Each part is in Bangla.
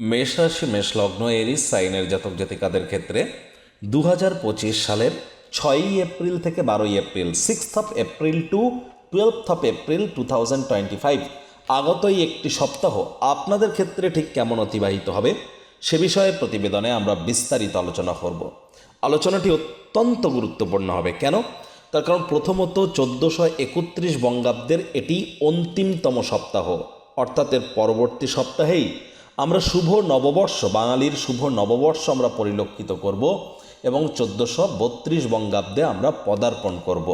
মেষ রাশি মেষ লগ্ন এরিস, সাইনের জাতক জাতিকাদের ক্ষেত্রে দু হাজার পঁচিশ সালের ছয়ই এপ্রিল থেকে বারোই April sixth of April to twelfth of April two thousand twenty five আগত এই একটি সপ্তাহ আপনাদের ক্ষেত্রে ঠিক কেমন অতিবাহিত হবে সে বিষয়ে প্রতিবেদনে আমরা বিস্তারিত আলোচনা করব। আলোচনাটি অত্যন্ত গুরুত্বপূর্ণ হবে। কেন? তার কারণ প্রথমত চোদ্দোশো একত্রিশ বঙ্গাব্দের এটি অন্তিমতম সপ্তাহ। অর্থাৎ এর পরবর্তী সপ্তাহেই আমরা শুভ নববর্ষ, বাঙালির শুভ নববর্ষ আমরা পরিলক্ষিত করব এবং চোদ্দোশো বত্রিশ বঙ্গাব্দে আমরা পদার্পণ করব।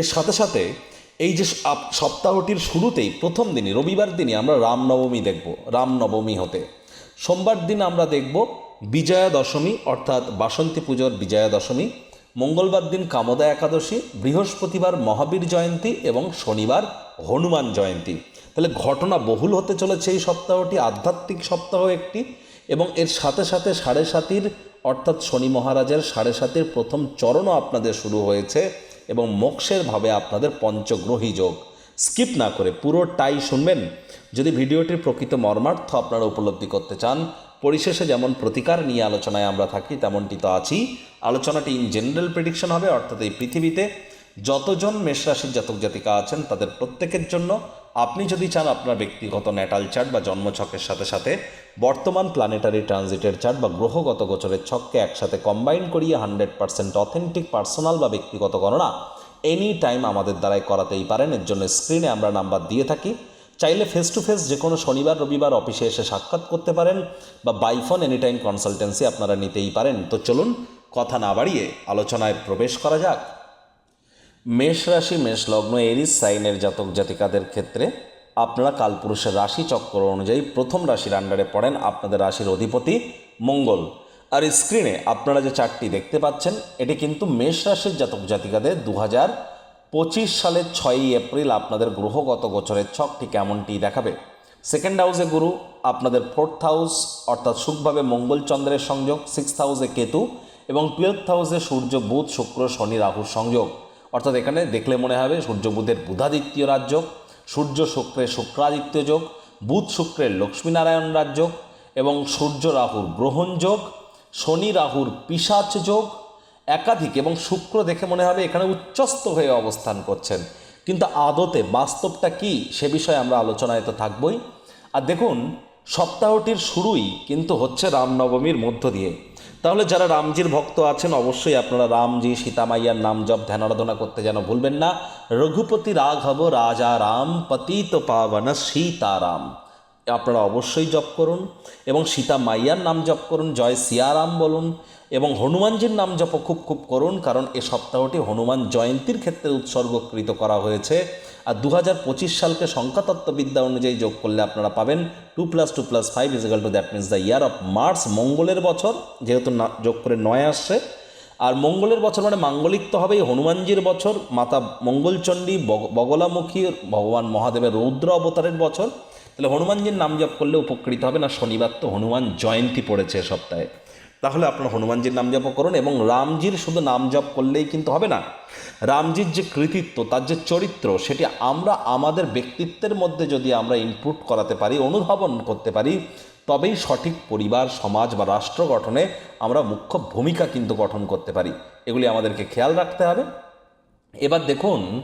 এর সাথে সাথে এই যে সপ্তাহটির শুরুতেই, প্রথম দিনই, রবিবার দিনই আমরা রামনবমী দেখব রামনবমী হতে। সোমবার দিন আমরা দেখব বিজয়া দশমী, অর্থাৎ বাসন্তী পুজোর বিজয়া দশমী, মঙ্গলবার দিন কামদা একাদশী, বৃহস্পতিবার মহাবীর জয়ন্তী এবং শনিবার হনুমান জয়ন্তী। তাহলে ঘটনা বহুল হতে চলেছে এই সপ্তাহটি, আধ্যাত্মিক সপ্তাহ একটি এবং এর সাথে সাথে সাড়ে সাতির, অর্থাৎ শনি মহারাজের সাড়ে সাতির প্রথম চরণও আপনাদের শুরু হয়েছে এবং মোক্ষের ভাবে আপনাদের পঞ্চগ্রহী যোগ। স্কিপ না করে পুরোটাই শুনবেন। যদি ভিডিওটির প্রকৃত মর্মার্থ আপনারা উপলব্ধি করতে চান, পরিশেষে যেমন প্রতিকার নিয়ে আলোচনায় আমরা থাকি, তেমনটি তো আছি আলোচনাটি ইন জেনারেল প্রেডিকশন হবে, অর্থাৎ এই পৃথিবীতে যতজন মেষরাশির জাতক জাতিকা আছেন, তাদের প্রত্যেকের জন্য আপনি যদি চান আপনার ব্যক্তিগত ন্যাটাল চার্ট বা জন্মছকের সাথে সাথে, বর্তমান প্ল্যানেটারি ট্রানজিটের চার্ট বা গ্রহগত গোচরের ছককে একসাথে কম্বাইন করিয়ে হান্ড্রেড পার্সেন্ট অথেন্টিক পার্সোনাল বা ব্যক্তিগত গণনা এনি টাইম আমাদের দ্বারাই করাতেই পারেন। এর জন্য স্ক্রিনে আমরা নাম্বার দিয়ে থাকি। চাইলে ফেস টু ফেস যে কোনো শনিবার, রবিবার অফিসে এসে সাক্ষাৎ করতে পারেন বা বাইফোন এনি টাইম কনসালটেন্সি আপনারা নিতেই পারেন। তো চলুন, কথা না বাড়িয়ে আলোচনায় প্রবেশ করা যাক। মেষ রাশি, মেষ লগ্ন এরিস সাইনের জাতক জাতিকাদের ক্ষেত্রে আপনারা কালপুরুষের রাশি চক্র অনুযায়ী প্রথম রাশির আন্ডারে পড়েন আপনাদের রাশির অধিপতি মঙ্গল। আর স্ক্রিনে আপনারা যে চারটি দেখতে পাচ্ছেন, এটি কিন্তু মেষ রাশির জাতক জাতিকাদের দু হাজার পঁচিশ সালের ছয়ই এপ্রিল আপনাদের গ্রহগত গোচরের ছকটি কেমনটি দেখাবে। সেকেন্ড হাউসে গুরু, আপনাদের ফোর্থ হাউস অর্থাৎ সুখভাবে মঙ্গল চন্দ্রের সংযোগ সিক্সথ হাউসে কেতু এবং টুয়েলথ হাউসে সূর্য, বুধ, শুক্র, শনি, রাহুর সংযোগ। অর্থাৎ এখানে দেখলে মনে হবে সূর্য বুধের বুধাদিত্য রাজ্য, সূর্য শুক্রের শুক্রাদিত্য যোগ, বুধ শুক্রের লক্ষ্মীনারায়ণ রাজ্য এবং সূর্য রাহুর গ্রহণ যোগ, শনি রাহুর পিসাচ যোগ, একাধিক এবং শুক্র দেখে মনে হবে এখানে উচ্চস্ত হয়ে অবস্থান করছেন। কিন্তু আদতে বাস্তবটা কি সে বিষয়ে আমরা আলোচনায় তো থাকবই। আর দেখুন, সপ্তাহটির শুরুই কিন্তু হচ্ছে রামনবমীর মধ্য দিয়ে। তাহলে যারা রামজির ভক্ত আছেন, অবশ্যই আপনারা রামজি সীতামাইয়ার নাম জপ, ধ্যান আরাধনা করতে যেন ভুলবেন না। রঘুপতি রাঘব, রাজা রাম, পতিত পাবন সীতারাম আপনারা অবশ্যই জপ করুন এবং সীতা মাইয়ার নাম জপ করুন, জয় সিয়ারাম বলুন এবং হনুমানজির নাম জপ খুব খুব করুন, কারণ এ সপ্তাহটি হনুমান জয়ন্তীর ক্ষেত্রে উৎসর্গকৃত করা হয়েছে। আর দু হাজার পঁচিশ সালকে সংখ্যাতত্ত্ববিদ্যা অনুযায়ী যোগ করলে আপনারা পাবেন two plus two plus five equal to that means the year of Mars মঙ্গলের বছর, যেহেতু না যোগ করে নয় আসছে। আর মঙ্গলের বছর মানে মাঙ্গলিক তো হবেই, হনুমানজির বছর, মাতা মঙ্গলচণ্ডী, বগ- বগলামুখী, ভগবান মহাদেবের রৌদ্র অবতারের বছর। তাহলে হনুমানজির নাম জপ করলে উপকৃত হবে না শনিবার তো হনুমান জয়ন্তী পড়েছে সপ্তাহে। তাহলে আপনার হনুমানজির নাম জপ করুন এবং রামজির শুধু নাম জপ করলেই কিন্তু হবে না। রামজির যে কৃতিত্ব, তার যে চরিত্র, সেটি আমরা আমাদের ব্যক্তিত্বের মধ্যে যদি আমরা ইনপুট করাতে পারি, অনুধাবন করতে পারি, তবেই সঠিক পরিবার, সমাজ বা রাষ্ট্র গঠনে আমরা মুখ্য ভূমিকা কিন্তু গঠন করতে পারি। এগুলি আমাদেরকে খেয়াল রাখতে হবে। এবার দেখুন,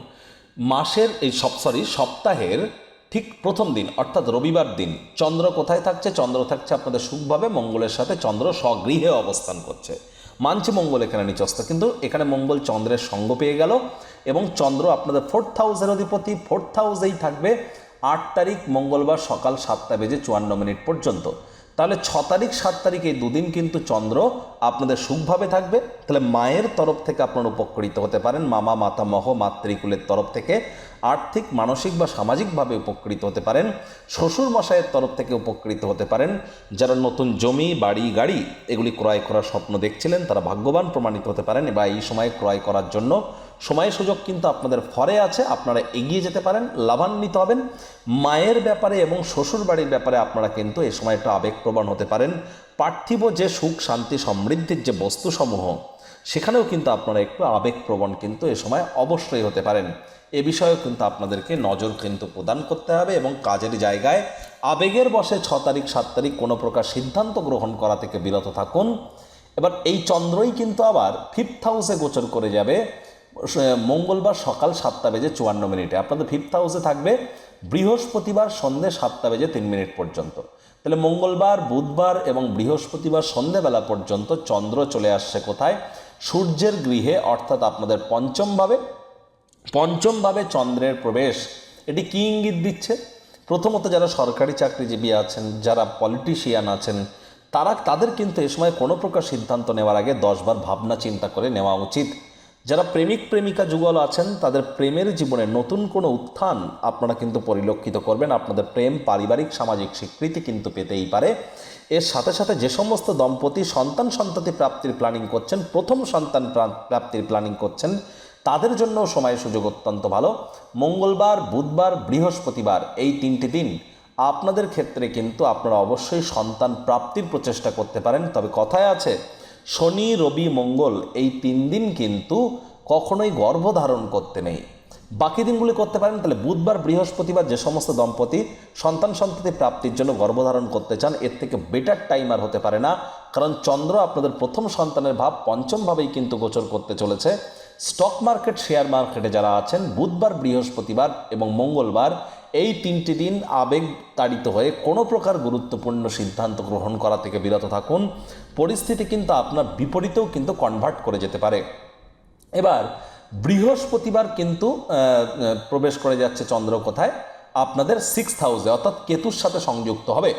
মাসের এই সব সরি সপ্তাহের ঠিক প্রথম দিন, অর্থাৎ রবিবার দিন, চন্দ্র কোথায় থাকছে? চন্দ্র থাকছে আপনাদের সুখভাবে, মঙ্গলের সাথে চন্দ্র স্বগৃহে অবস্থান করছে। মানছে মঙ্গল এখানে নিচস্থ, কিন্তু এখানে মঙ্গল চন্দ্রের সঙ্গ পেয়ে গেল এবং চন্দ্র আপনাদের ফোর্থ হাউসের অধিপতি ফোর্থ হাউসেই থাকবে আট তারিখ মঙ্গলবার সকাল সাতটা বেজে চুয়ান্ন মিনিট পর্যন্ত। তাহলে ছ তারিখ, সাত তারিখ এই দুদিন কিন্তু চন্দ্র আপনাদের সুখভাবে থাকবে। তাহলে মায়ের তরফ থেকে আপনারা উপকৃত হতে পারেন। মামা, মাতামহ, মাতৃকুলের তরফ থেকে আর্থিক, মানসিক বা সামাজিকভাবে উপকৃত হতে পারেন। শ্বশুর মশাইয়ের তরফ থেকে উপকৃত হতে পারেন। যারা নতুন জমি, বাড়ি, গাড়ি, এগুলি ক্রয় করার স্বপ্ন দেখছিলেন, তারা ভাগ্যবান প্রমাণিত হতে পারেন। বা এই সময়ে ক্রয় করার জন্য সময় সুযোগ কিন্তু আপনাদের ফরে আছে। আপনারা এগিয়ে যেতে পারেন, লাভান্বিত হবেন। মায়ের ব্যাপারে এবং শ্বশুর বাড়ির ব্যাপারে আপনারা কিন্তু এ সময় একটু আবেগপ্রবণ হতে পারেন। পার্থিব যে সুখ, শান্তি, সমৃদ্ধির যে বস্তুসমূহ সেখানেও কিন্তু আপনারা একটু আবেগপ্রবণ কিন্তু এ সময় অবশ্যই হতে পারেন। এ বিষয়েও কিন্তু আপনাদেরকে নজর কিন্তু প্রদান করতে হবে এবং কাজের জায়গায় আবেগের বসে ছ তারিখ, সাত তারিখ কোনো প্রকার সিদ্ধান্ত গ্রহণ করা থেকে বিরত থাকুন। এবার এই চন্দ্রই কিন্তু আবার ফিফথ হাউসে গোচর করে যাবে মঙ্গলবার সকাল সাতটা বেজে চুয়ান্ন মিনিটে। আপনাদের ফিফথ হাউসে থাকবে বৃহস্পতিবার সন্ধে সাতটা বেজে তিন মিনিট পর্যন্ত। তাহলে মঙ্গলবার, বুধবার এবং বৃহস্পতিবার সন্ধেবেলা পর্যন্ত চন্দ্র চলে আসছে কোথায়? সূর্যের গৃহে, অর্থাৎ আপনাদের পঞ্চমভাবে পঞ্চমভাবে চন্দ্রের প্রবেশ, এটি কি ইঙ্গিত দিচ্ছে? প্রথমত যারা সরকারি চাকরিজীবী আছেন, যারা পলিটিশিয়ান আছেন, তারা, তাদের কিন্তু এ সময় কোনো প্রকার সিদ্ধান্ত নেওয়ার আগে দশবার ভাবনা চিন্তা করে নেওয়া উচিত। যারা প্রেমিক প্রেমিকা যুগল আছেন, তাদের প্রেমের জীবনে নতুন কোনো উত্থান আপনারা কিন্তু পরিলক্ষিত করবেন। আপনাদের প্রেম পারিবারিক, সামাজিক স্বীকৃতি কিন্তু পেতেই পারে। এর সাথে সাথে যে সমস্ত দম্পতি সন্তান সন্ততি প্রাপ্তির প্ল্যানিং করছেন, প্রথম সন্তান প্রাপ্তির প্ল্যানিং করছেন, তাদের জন্য সময় সুযোগ অত্যন্ত ভালো। মঙ্গলবার, বুধবার, বৃহস্পতিবার এই তিনটি দিন আপনাদের ক্ষেত্রে কিন্তু আপনারা অবশ্যই সন্তান প্রাপ্তির প্রচেষ্টা করতে পারেন। তবে কথায় আছে শনি, রবি, মঙ্গল এই তিন দিন কিন্তু কখনোই গর্ভধারণ করতে নেই। বাকি দিনগুলি করতে পারেন, তাহলে বুধবার, বৃহস্পতিবার যে সমস্ত দম্পতি সন্তান সন্ততি প্রাপ্তির জন্য গর্ভধারণ করতে চান, এর থেকে বেটার টাইম আর হতে পারে না। কারণ চন্দ্র আপনাদের প্রথম সন্তানের ভাব পঞ্চমভাবেই কিন্তু গোচর করতে চলেছে। স্টক মার্কেট, শেয়ার মার্কেটে যারা আছেন, বুধবার, বৃহস্পতিবার এবং মঙ্গলবার এই তিনটি দিন আবেগ তাড়িত হয়ে কোনো প্রকার গুরুত্বপূর্ণ সিদ্ধান্ত গ্রহণ করা থেকে বিরত থাকুন। পরিস্থিতি কিন্তু আপনার বিপরীতেও কিন্তু কনভার্ট করে যেতে পারে। এবার, বৃহস্পতিবার কিন্তু প্রবেশ করে যাচ্ছে চন্দ্র কোথায়? আপনাদের সিক্স হাউসে অর্থাৎ কেতুর সাথে সংযুক্ত হবে।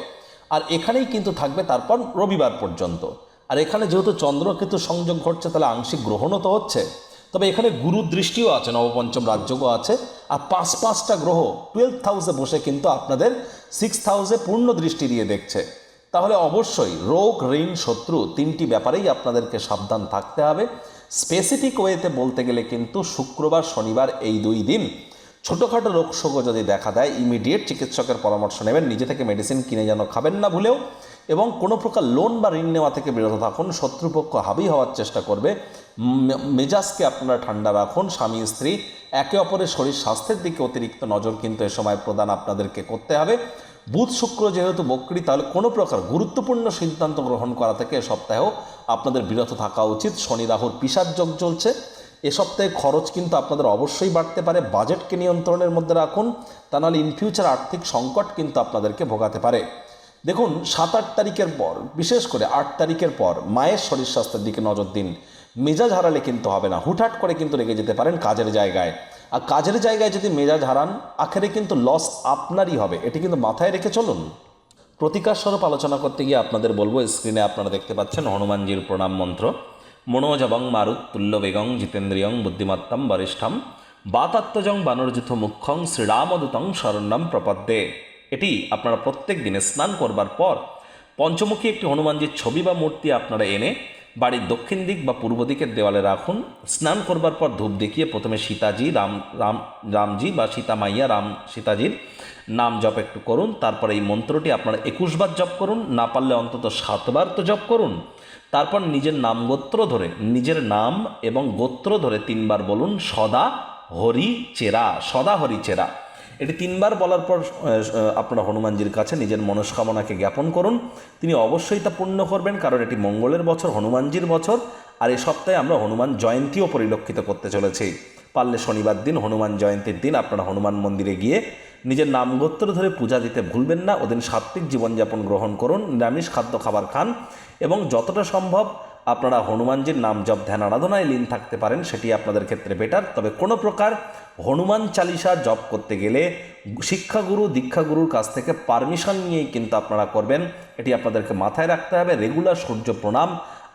আর এখানেই কিন্তু থাকবে তারপর রবিবার পর্যন্ত। আর এখানে যেহেতু চন্দ্র কেতু সংযোগ ঘটছে, তাহলে আংশিক গ্রহণও তো হচ্ছে। তবে এখানে গুরু দৃষ্টিও আছে, নবপঞ্চম রাজ্যও আছে। আর পাঁচ পাঁচটা গ্রহ টুয়েলভ হাউসে বসে কিন্তু আপনাদের সিক্স হাউসে পূর্ণ দৃষ্টি দিয়ে দেখছে। তাহলে অবশ্যই রোগ, ঋণ, শত্রু তিনটি ব্যাপারেই আপনাদেরকে সাবধান থাকতে হবে। স্পেসিফিক ওয়েতে বলতে গেলে কিন্তু শুক্রবার, শনিবার এই দুই দিন ছোটোখাটো রোগ শোকও যদি দেখা দেয় ইমিডিয়েট চিকিৎসকের পরামর্শ নেবেন, নিজে থেকে মেডিসিন কিনে যেন খাবেন না ভুলেও এবং কোনো প্রকার লোন বা ঋণ নেওয়া থেকে বিরত থাকুন, শত্রুপক্ষ হাবি হওয়ার চেষ্টা করবে। মেজাজকে আপনারা ঠান্ডা রাখুন। স্বামী, স্ত্রী, একে অপরের শরীর স্বাস্থ্যের দিকে অতিরিক্ত নজর কিন্তু এ সময় প্রদান আপনাদেরকে করতে হবে। বুধ, শুক্র যেহেতু বক্রী, তাহলে কোনো প্রকার গুরুত্বপূর্ণ সিদ্ধান্ত গ্রহণ করা থেকে এ সপ্তাহেও আপনাদের বিরত থাকা উচিত। শনি, রাহুর পিসার যোগ চলছে। এ সপ্তাহে খরচ কিন্তু আপনাদের অবশ্যই বাড়তে পারে। বাজেটকে নিয়ন্ত্রণের মধ্যে রাখুন। তা নাহলে ইন ফিউচার আর্থিক সংকট কিন্তু আপনাদেরকে ভোগাতে পারে। দেখুন, সাত আট তারিখের পর, বিশেষ করে আট তারিখের পর মায়ের শরীর স্বাস্থ্যের দিকে নজর দিন। মেজাজ হারালে কিন্তু হবে না। হুটহাট করে কিন্তু রেগে যেতে পারেন কাজের জায়গায়। আর কাজের জায়গায় যদি মেজাজ হারান, আখেরে কিন্তু লস আপনারই হবে। এটি কিন্তু মাথায় রেখে চলুন। প্রতিকার স্বরূপ আলোচনা করতে গিয়ে আপনাদের বলব স্ক্রিনে আপনারা দেখতে পাচ্ছেন হনুমানজির প্রণাম মন্ত্র। মনোজবং মারুত তুল্য বেগং জিতেন্দ্রিয়ং বুদ্ধিমত্তম বরিষ্ঠম। বাতাত্মজং বানরযুথ মুখ্যং শ্রীরামদূতং শরণ্যম প্রপদ্যে। এটি আপনারা প্রত্যেক দিনে স্নান করবার পর পঞ্চমুখী একটি হনুমানজির ছবি বা মূর্তি আপনারা এনে বাড়ির দক্ষিণ দিক বা পূর্ব দিকের দেওয়ালে রাখুন। স্নান করবার পর ধূপ দেখিয়ে প্রথমে সীতাজি, রাম রাম, রামজি বা সীতা মাইয়া রাম সীতাজির নাম জপ একটু করুন। তারপর এই মন্ত্রটি আপনারা একুশবার জপ করুন। না পারলে অন্তত সাতবার তো জপ করুন। তারপর নিজের নাম গোত্র ধরে, নিজের নাম এবং গোত্র ধরে তিনবার বলুন, সদা হরি চেরা, সদা হরি চেরা। এটি তিনবার বলার পর আপনারা হনুমানজির কাছে নিজের মনস্কামনাকে জ্ঞাপন করুন। তিনি অবশ্যই তা পূর্ণ করবেন, কারণ এটি মঙ্গলের বছর, হনুমানজির বছর, আর এই সপ্তাহে আমরা হনুমান জয়ন্তীও পরিলক্ষিত করতে চলেছি। পারলে শনিবার দিন হনুমান জয়ন্তীর দিন আপনারা হনুমান মন্দিরে গিয়ে নিজের নামগোত্র ধরে পূজা দিতে ভুলবেন না। ওদিন সাত্ত্বিক জীবনযাপন গ্রহণ করুন, নিরামিষ খাদ্য খাবার খান এবং যতটা সম্ভব আপনারা হনুমানজির নাম জপ, ধ্যান, আরাধনায় লীন থাকতে পারেন, সেটি আপনাদের ক্ষেত্রে বেটার তবে কোনো প্রকার হনুমান চালিসা জপ করতে গেলে শিক্ষাগুরু, দীক্ষাগুরুর কাছ থেকে পারমিশন নিয়েই কিন্তু আপনারা করবেন। এটি আপনাদেরকে মাথায় রাখতে হবে। রেগুলার সূর্য প্রণাম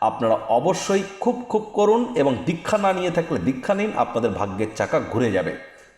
আপনারা অবশ্যই খুব খুব করুন এবং দীক্ষা না নিয়ে থাকলে দীক্ষা নিন, আপনাদের ভাগ্যের চাকা ঘুরে যাবে।